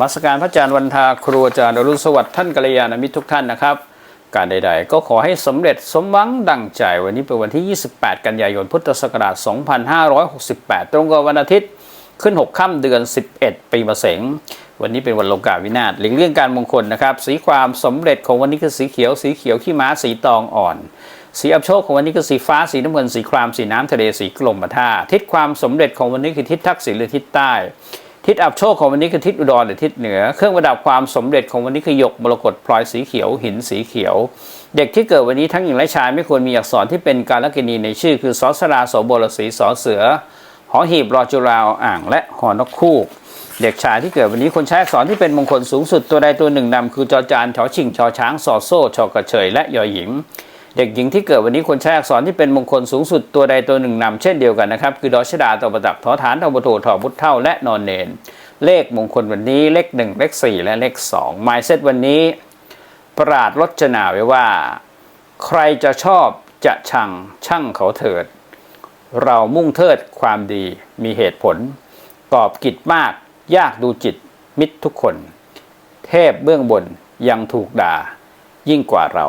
มัสการพระอาจารย์วันทาครูอาจารย์อรุณสวัสดิ์ท่านกัลยาณมิตรทุกท่านนะครับ การใดๆ ก็ขอให้สำเร็จสมหวังดังใจวันนี้เป็นวันที่ 28 กันยายนพุทธศักราช 2568 ตรงกับวันอาทิตย์ขึ้น 6 ค่ำเดือน 11 ปีมะเสงวันนี้เป็นวันลงกาวินาศหลีกเลี่ยงการมงคลนะครับ สีความสำเร็จของวันนี้คือสีเขียว สีเขียวขี้ม้าสีตองอ่อน สีอับโชคของวันนี้คือสีฟ้าสีน้ำเงินสีครามสีน้ำทะเลสีกลมท่าทิศความสำเร็จของวันนี้คือทิศทักษิณหรือทิศใต้ ทิศอับโชคของวันนี้คือทิศอุดรหรือทิศเหนือ เครื่องประดับความสำเร็จของวันนี้คือหยกมรกตพลอยสีเขียว หินสีเขียว เด็กที่เกิดวันนี้ทั้งหญิงและชายไม่ควรมีอักษรที่เป็นการลกินีในชื่อ คือสอสราโสบรสีสอเสือหอหีบรอจุราวอ่างและหอนกคู่เด็กชายที่เกิดวันนี้คนใช้อักษรที่เป็นมงคลสูงสุดตัวใดตัวหนึ่งนำคือจอจานชอชิงชอช้างสอโซ่ชอกระเฉยและยอหญิง เด็กหญิงที่เกิดวันนี้ควรใช้อักษรที่เป็นมงคลสูงสุดตัวใดตัวหนึ่งนำเช่นเดียวกันนะครับ คือดอชดาตอประดักทอฐานทอประโถทอบุตเท่าและนอนเนน เลขมงคลวันนี้เลขหนึ่งเลขสี่และเลขสองหมายเซตวันนี้ ประหลาดรจนาไว้ว่า ใครจะชอบจะชังช่างเขาเถิด เรามุ่งเทิดความดีมีเหตุผลกอบกิจมาก ยากดูจิตมิตรทุกคน เทพเบื้องบนยังถูกด่ายิ่งกว่าเรา